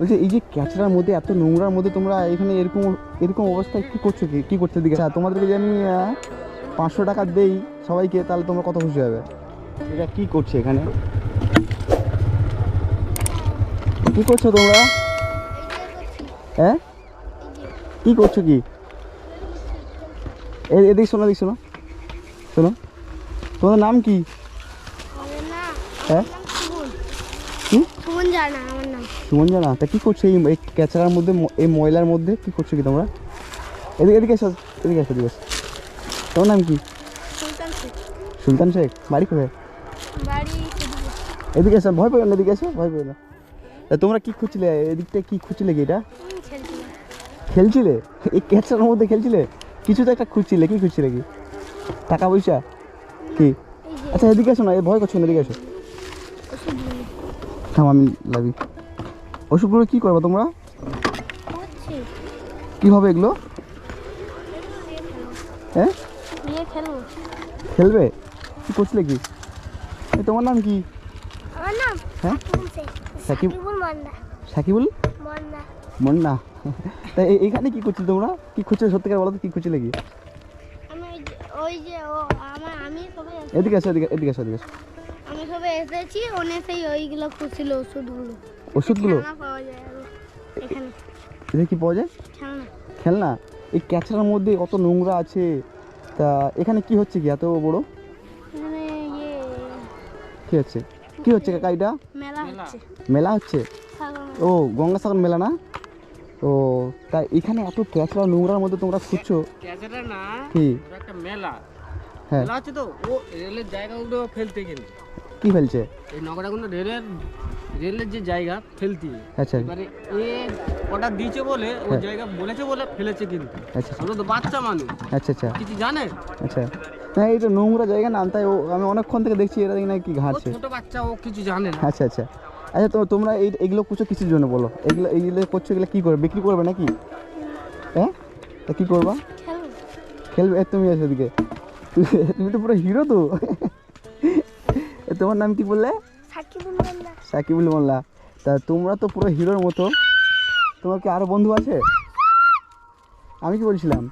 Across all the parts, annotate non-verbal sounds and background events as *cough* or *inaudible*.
বলছি এই যে ক্যাচড়ার মধ্যে এত নোংরার মধ্যে তোমরা এখানে এরকম এরকম অবস্থায় কী করছ কি কী করছ দিকে? আচ্ছা তোমাদেরকে যে আমি পাঁচশো টাকা দেই সবাইকে তাহলে তোমরা কত খুশি হবে? এটা কী করছে এখানে? কী করছ তোমরা? হ্যাঁ? কী করছ কি? এদিকে শোনো এদিকে শোনো। শোনো। তোমাদের নাম কি? হ্যাঁ? জানা আমার নাম। সুমন জানা তা কী করছ এই ক্যাচারার মধ্যে এই ময়লার মধ্যে? কী করছ কি তোমরা? এদিকে এদিকে এসো এদিকে এসো এদিকে তোমার নাম কি? সুলতান শেখ। সুলতান শেখ? বাড়ি কোথায়? বাড়ি এদিকে এসো ভয় না এদিকে এসো ভয় পেও না। তা তোমরা কী খুঁজছিলে? এদিকটা কী খুঁজছিলে কি এটা? খেলছিলে। এই ক্যাচারার মধ্যে খেলছিলে? কিছু তো একটা খুঁজছিলে কি খুঁজছিলে কি? টাকা পয়সা? কি? আচ্ছা এদিকে এসো না এ ভয় করছ না এদিকে এসো। থাম আমি লাগি। ওষুধগুলো কী করবে তোমরা? কী হবে এগুলো? হ্যাঁ? খেলবে। কি করছিলে কি? তোমার নাম কি? হ্যাঁ? সাকিব সাকিবুল মান্না। *laughs* তা এ- এইখানে কি করছিলে তোমরা? কি খুঁজছিলে? সত্যিকার বলো তো কি খুঁজছিলে কি? এদিকে আসো এদিকে এদিকে আসো এদিকে আসো এসেছি ওনে সেই ওইগুলো খুঁজছিল ওষুধগুলো। ওষুধগুলো? খেলনা পাওয়া যায় এখানে। কি পাওয়া যায়? খেলনা। খেলনা? এই ক্যাচড়ার মধ্যে অত নোংরা আছে। তা এখানে কি হচ্ছে কি এত বড়? ইয়ে। কি হচ্ছে? কি হচ্ছে কাকা এটা? মেলা হচ্ছে। মেলা হচ্ছে? ও গঙ্গাসাগর মেলা না? ও তা এখানে এত ক্যাচড়া নোংরার মধ্যে তোমরা খুঁজছো? ক্যাচেরা না কি? একটা মেলা। হ্যাঁ। মেলা আছে তো ও রেলের জায়গাগুলো ফেলতে কিন্তু। কি ফেলছে? এই নগরাগুলো রেলের রেলের যে জায়গা ফেলতি। আচ্ছা। এবারে এ অর্ডার দিয়েছে বলে ও হ্যাঁ। জায়গা বলেছে বলে ফেলেছে কিন্তু। আচ্ছা আমরা তো বাচ্চা মানুষ। আচ্ছা আচ্ছা। কিছু জানে? আচ্ছা। না এটা নোংরা জায়গা না তাই ও আমি অনেকক্ষণ থেকে দেখছি এরা দেখি না কি ঘাটছে। ছোট বাচ্চা ও কিছু জানে না। আচ্ছা আচ্ছা। আচ্ছা তো তোমরা এই এগুলো করছ কিসের জন্য বলো? এগুলো এইগুলো করছ এগুলো কী করবে? বিক্রি করবে নাকি? হ্যাঁ? তা কী করবা? খেলব। তুমি এসো এদিকে। তুমি- তুমি তো পুরো হিরো তো। তোমার নাম কি বললে? সাকিবুল মোল্লা। তা তোমরা তো পুরো হিরোর মতো। তোমার কি আরও বন্ধু আছে? আমি কি বলছিলাম?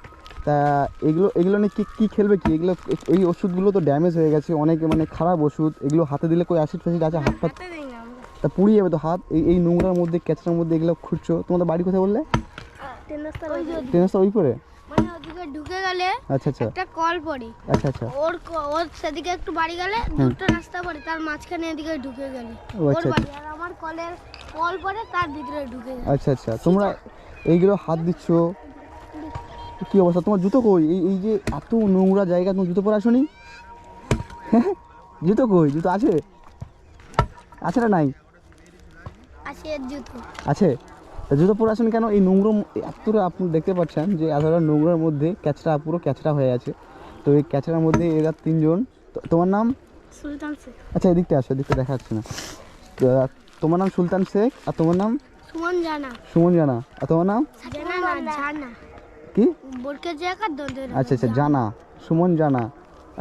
তা এগুলো এগুলো নিয়ে কী কী খেলবে কি? এগুলো এই ওষুধগুলো তো ড্যামেজ হয়ে গেছে। অনেক মানে খারাপ ওষুধ। এগুলো হাতে দিলে কই অ্যাসিড ফ্যাসিড আছে? হাত আমরা। তা পুড়িয়ে যাবে তো হাত। এই এই নোংরার মধ্যে ক্যাচড়ার মধ্যে এগুলো খুঁজছো তোমাদের বাড়ি কোথায় বললে? রাস্তা ওই পরে? মানে ওদিকে ঢুকে গেলে আচ্ছা আচ্ছা। একটা কল পড়ে। আচ্ছা আচ্ছা। ওর ওর সেদিকে একটু বাড়ি গেলে দুটো রাস্তা পড়ে তার মাঝখানে এদিকে ঢুকে গেলে। ওর আচ্ছা। বাড়ি। আর আমার কলের কল পড়ে তার ভিতরে ঢুকে গেলে। আচ্ছা আচ্ছা। তোমরা এইগুলো হাত দিচ্ছ? কি অবস্থা? তোমার জুতো কই? এই এই যে এত নোংরা জায়গা তোমার জুতো পরে আসনি? জুতো কই? জুতো আছে? আছে না নাই? এর জুতো। আছে? জুতো পরে আসেন কেন? এই নোংরা এতটা আপনি দেখতে পাচ্ছেন যে এতটা নোংরার মধ্যে ক্যাচড়া পুরো ক্যাচড়া হয়ে আছে। তো এই ক্যাচড়ার মধ্যে এরা তিনজন। তোমার নাম? সুলতান শেখ। আচ্ছা এদিকটা আসো এদিকটা দেখা যাচ্ছে না। তোমার নাম সুলতান শেখ আর তোমার নাম? সুমন জানা। সুমন জানা। আর তোমার নাম? কি? আচ্ছা আচ্ছা জানা। সুমন জানা।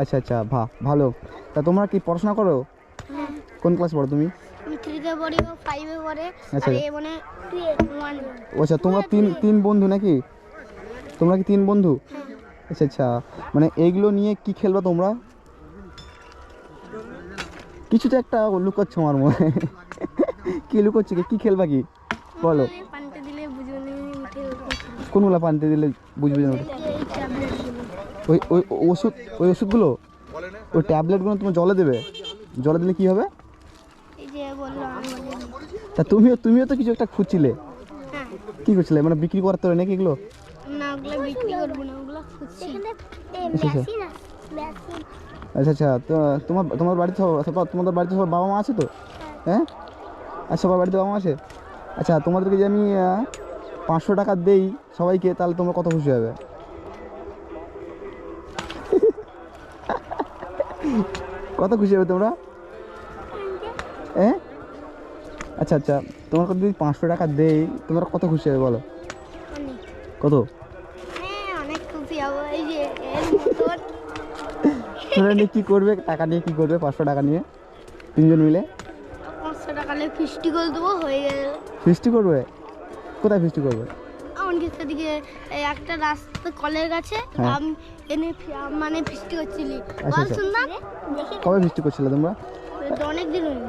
আচ্ছা আচ্ছা ভা ভালো। তা তোমরা কি পড়াশোনা করো? হ্যাঁ। কোন ক্লাস পড়ো তুমি? থ্রিতে পড়ি ও ফাইভে পড়ে আচ্ছা। এ মানে আচ্ছা তোমরা তিন তিন বন্ধু নাকি? তোমরা কি তিন বন্ধু? আচ্ছা আচ্ছা। মানে এইগুলো নিয়ে কি খেলবা তোমরা? কিছু তো একটা লুকাচ্ছ আমার মনে। কি লুকোচ্ছ কি? খেলবা কি? বলো। কোনগুলো পানিতে দিলে বুঝবে না? ওই ওই ওষুধ ওই ওষুধগুলো? ওই ট্যাবলেটগুলো তুমি জলে দেবে? জলে দিলে কি হবে? তা তুমিও তুমিও তো কিছু একটা খুঁজছিলে? হ্যাঁ। কি করছিলে মানে বিক্রি করতে হবে নাকি এগুলো? না ওগুলো বিক্রি করব না ওগুলো খুঁজছি। আচ্ছা আচ্ছা। তো তোমার তোমার বাড়িতে সব- সব- তোমাদের বাড়িতে সব বাবা মা আছে তো? হ্যাঁ। আর সবার বাড়িতে বাবা মা আছে? আচ্ছা তোমাদেরকে যে আমি পাঁচশো টাকা দেই সবাইকে তাহলে তোমরা কত খুশি হবে? *laughs* কত খুশি হবে তোমরা? হ্যাঁ? আচ্ছা আচ্ছা তোমার যদি পাঁচশো টাকা দেই তোমরা কত খুশি হবে বলো? কত? হ্যাঁ তোমরা নিয়ে কী করবে টাকা নিয়ে কী করবে পাঁচশো টাকা নিয়ে? তিনজন মিলে? পাঁচশো টাকা নিয়ে ফিস্টি করে দেবো হয়ে গেল। ফিস্টি করবে? কোথায় ফিস্টি করবে? আমার ক্ষেত্রে দিকে এই একটা রাস্তা কলের কাছে হ্যাঁ। আম এনে মানে ফিস্টি করছিলি। আচ্ছা, আচ্ছা। কবে ফিস্টি করছিলে তোমরা?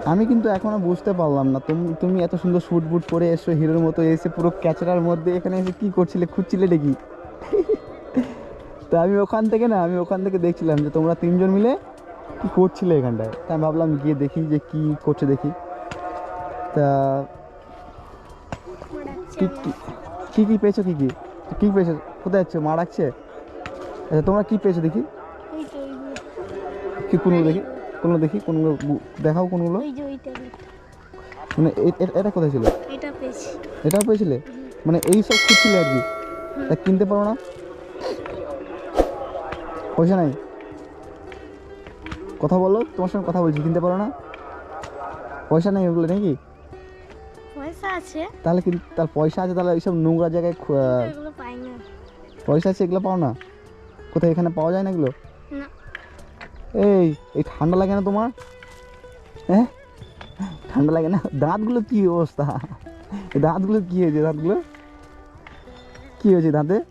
আমি কিন্তু এখনও বুঝতে পারলাম না। তুমি তুমি এত সুন্দর শুট বুট পরে এসো হিরোর মতো এসে পুরো ক্যাচরার মধ্যে এখানে এসে কি করছিলে খুঁজছিলে দেখি। তা আমি ওখান থেকে না আমি ওখান থেকে দেখছিলাম যে তোমরা তিনজন মিলে কি করছিলে এখানটায়। তা আমি ভাবলাম গিয়ে দেখি যে কি করছে দেখি। তা কি কি- পেয়েছ কি কি? কি পেয়েছ? কোথায় যাচ্ছ? মা ডাকছে? আচ্ছা তোমরা কি পেয়েছ দেখি? কি কোনগুলো দেখি? কোনগুলো দেখি কোনগুলো দেখাও কোনগুলো। মানে এটা কোথায় ছিল? এটা পেয়েছি। এটাও পেয়েছিলে? মানে এই সব খুঁজছিলে আর কি? তা কিনতে পারো না? পয়সা নাই? কথা বলো তোমার সঙ্গে কথা বলছি কিনতে পারো না? পয়সা নেই ওগুলো নাকি? পয়সা আছে। তাহলে কিন তার পয়সা আছে তাহলে এইসব নোংরা জায়গায় পয়সা আছে এগুলো পাও না? কোথায় এখানে পাওয়া যায় না এগুলো? এই এই ঠান্ডা লাগে না তোমার? হ্যাঁ? ঠান্ডা লাগে না? দাঁতগুলো কি অবস্থা? দাঁতগুলো কি হয়েছে দাঁতগুলো? কি হয়েছে দাঁতে?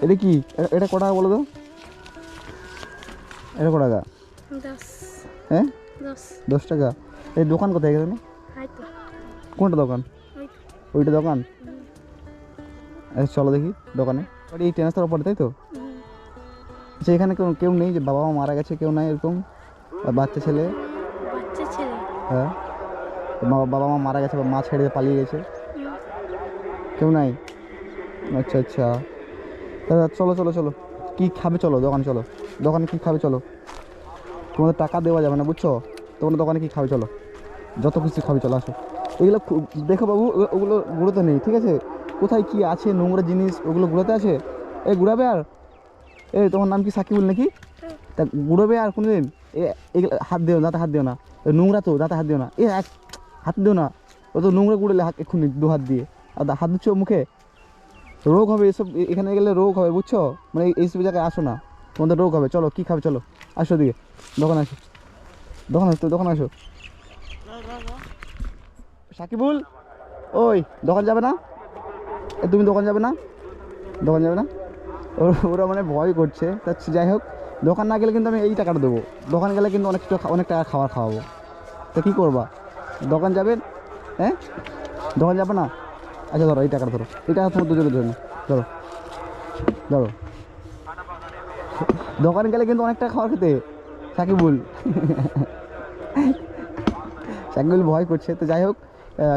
এটা কি? এটা- কটা বলো তো? এটা কটা টাকা? হ্যাঁ? দশ। টাকা? এই দোকান কোথায় হয়তো কোনটা দোকান? ওইটা দোকান? আচ্ছা চলো দেখি দোকানে। বাড়ি এই ট্রান্সফার পরে তাই তো। আচ্ছা এখানে কেউ কেউ নেই যে বাবা মা মারা গেছে কেউ নাই এরকম? বাচ্চা ছেলে? বাচ্চা ছেলে। হ্যাঁ? বাবা মা মারা গেছে বা মা ছেড়ে দিয়ে পালিয়ে গেছে? কেউ নাই? আচ্ছা আচ্ছা। দাদা চলো চলো চলো। কি খাবে চলো দোকানে চলো। দোকানে কি খাবে চলো। তোমাদের টাকা দেওয়া যাবে না বুঝছ? তোমাদের দোকানে কি খাবে চলো। যত কিছু খাবে চলো আসো। এগুলো দেখো বাবু ওগুলো গুঁড়োতে নেই ঠিক আছে? কোথায় কি আছে, নোংরা জিনিস, ওগুলো গুঁড়োতে আছে? এ গুড়াবে আর? এ, তোমার নাম কি সাকিবুল নাকি? তা গুঁড়োবে আর কোনোদিন? এ হাত দিও দাঁতে হাত দিও না। নোংরা তো, দাঁতে হাত দিও না। এ, এক, হাত দিও না। ও তো নোংরা গুঁড়োলে হাত এক্ষুনি দু হাত দিয়ে। আর হাত দিচ্ছ মুখে? রোগ হবে, এসব এখানে গেলে রোগ হবে, বুঝছ? মানে এই- এইসব জায়গায় আসো না। তোমাদের রোগ হবে। চলো, কী খাবে, চলো। আসো দিকে দোকান আসো। দোকান আসো দোকান আসো। সাকিবুল? ওই, দোকান যাবে না? তুমি দোকান যাবে না? দোকান যাবে না? ওর- মানে ভয় করছে। তা যাই হোক, দোকান না গেলে কিন্তু আমি এই টাকাটা দেবো। দোকান গেলে কিন্তু অনেক অনেক টাকা খাবার খাওয়াবো। তা কী করবা? দোকান যাবেন হ্যাঁ? দোকান যাবে না? আচ্ছা ধরো এই টাকাটা, ধরো। এই টাকা তোমার দুজনের জন্য। ধরো। ধরো। দোকান গেলে কিন্তু অনেক টাকা খাবার খেতে। সাকিবুল। সাকিবুল ভয় করছে। তো যাই হোক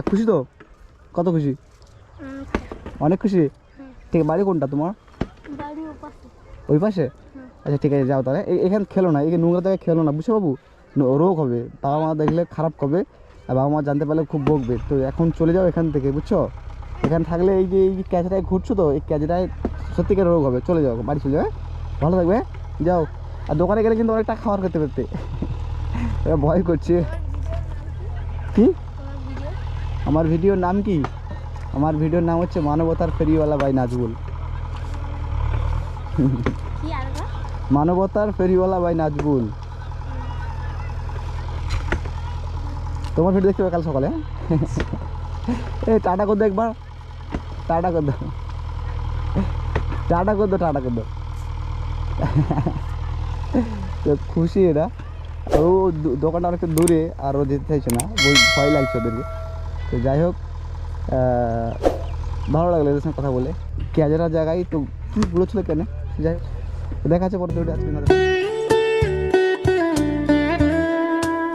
খুশি তো? কত খুশি। অনেক খুশি? ঠিক বাড়ি কোনটা তোমার? ওই পাশে? আচ্ছা ঠিক আছে যাও তাহলে। এখানে খেলো না এই নোংরা জায়গায় খেলো না বুঝছ বাবু রোগ হবে বাবা মা দেখলে খারাপ হবে আর বাবা মা জানতে পারলে খুব বকবে। তো এখন চলে যাও এখান থেকে বুঝছ? এখানে থাকলে এই যে এই যে ক্যাচরায় ঘুরছো তো এই ক্যাচরায় সত্যিকার রোগ হবে। চলে যাও বাড়ি চলে যাও হ্যাঁ? ভালো থাকবে হ্যাঁ? যাও। আর দোকানে গেলে কিন্তু অনেকটা খাবার খেতে পেতে। এরা ভয় করছে। কি? আমার ভিডিওর নাম কি? আমার ভিডিওর নাম হচ্ছে মানবতার ফেরিওয়ালা বাই নাজবুল? মানবতার ফেরিওয়ালা বাই নাজবুল। তোমার ভিডিও দেখতে কাল সকালে হ্যাঁ? এই টাটা করে একবার। টাটা করে টাটা করে টাটা করে দো। তো খুশি এরা। ও দোকানটা অনেকটা দূরে আর ও যেতে চাইছে না। ভয় লাগছে ওদেরকে। তো যাই হোক ভালো লাগল এদের সঙ্গে কথা বলে। ক্যাজেরা জায়গায়, তো কী বলেছিল কেন? যাই দেখা আছে পরে আজকে না